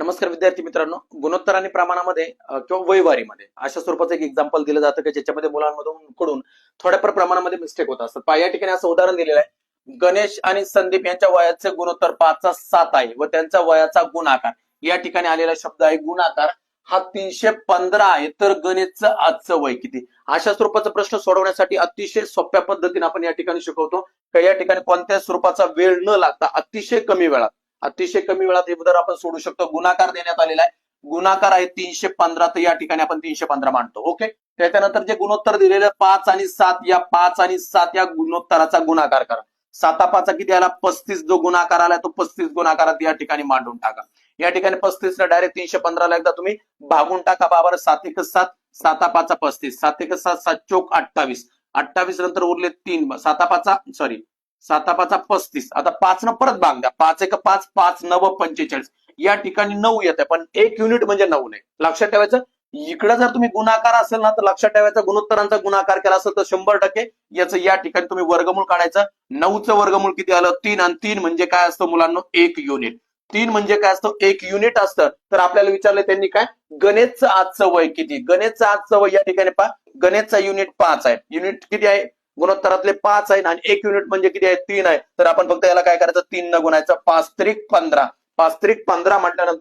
नमस्कार विद्यार्थी मित्रांनो. गुणोत्तर आणि प्रमाणामध्ये किंवा वैवारीमध्ये अशा स्वरूपाचं एक एक्झाम्पल दिलं जातं की ज्याच्यामध्ये मुलांमधून कडून थोड्याफार प्रमाणामध्ये मिस्टेक होत असतात. पहा, या ठिकाणी असं उदाहरण दिलेलं आहे. गणेश आणि संदीप यांच्या वयाचे गुणोत्तर पाचचा सात आहे व त्यांच्या वयाचा गुणाकार. या ठिकाणी आलेला शब्द आहे गुणाकार. हा तीनशे पंधरा आहे तर गणेशचं आजचं वय किती? अशा स्वरूपाचा प्रश्न सोडवण्यासाठी अतिशय सोप्या पद्धतीने आपण या ठिकाणी शिकवतो. का या ठिकाणी कोणत्याच स्वरूपाचा वेळ न लागता अतिशय कमी वेळात अतिशय कमी वेळात हे उदाहरण आपण सोडू शकतो. गुणाकार देण्यात आलेला आहे. गुणाकार आहे तीनशे पंधरा तर या ठिकाणी आपण तीनशे पंधरा मांडतो. ओके त्याच्यानंतर जे गुणोत्तर दिलेलं आहे, पाच आणि सात या पाच आणि सात या गुणोत्तराचा गुणाकार करा. साता पाचा किती आला? पस्तीस. जो गुणाकार आला तो पस्तीस गुणाकारात या ठिकाणी मांडून टाका. या ठिकाणी पस्तीस ला डायरेक्ट तीनशे पंधराला एकदा तुम्ही भागून टाका बाबा सात एक सात साता पाचा पस्तीस. सात एक सात सात चोक अठ्ठावीस. अठ्ठावीस नंतर उरले तीन. साता पाचा सॉरी साता पाचा पस्तीस. आता पाच न परत भाग द्या. पाच एक पाच पाच नव पंचेचाळीस. या ठिकाणी नऊ येत आहे. पण एक युनिट म्हणजे नऊ नाही. लक्षात ठेवायचं इकडे जर तुम्ही गुणाकार असेल ना तर लक्षात ठेवायचा गुणोत्तरांचा गुणाकार केला असेल तर शंभर टक्के याचं या ठिकाणी तुम्ही वर्गमूळ काढायचं. नऊचं वर्गमूळ किती आलं? तीन. आणि तीन म्हणजे काय असतं मुलांना? एक युनिट. तीन म्हणजे काय असतं? एक युनिट असतं. तर आपल्याला विचारलं त्यांनी काय? गणेशचं आजचं वय किती? गणेशचं आजचं वय या ठिकाणी पहा. गणेशचा युनिट पाच आहे. युनिट किती आहे? गुणोत्तरातले पाच आहे आणि एक युनिट म्हणजे किती आहे? तीन आहे. तर आपण फक्त याला काय करायचं? तीन न गुणायचं. पाच त्रिक पंधरा. पाच त्रिक पंधरा म्हटल्यानंतर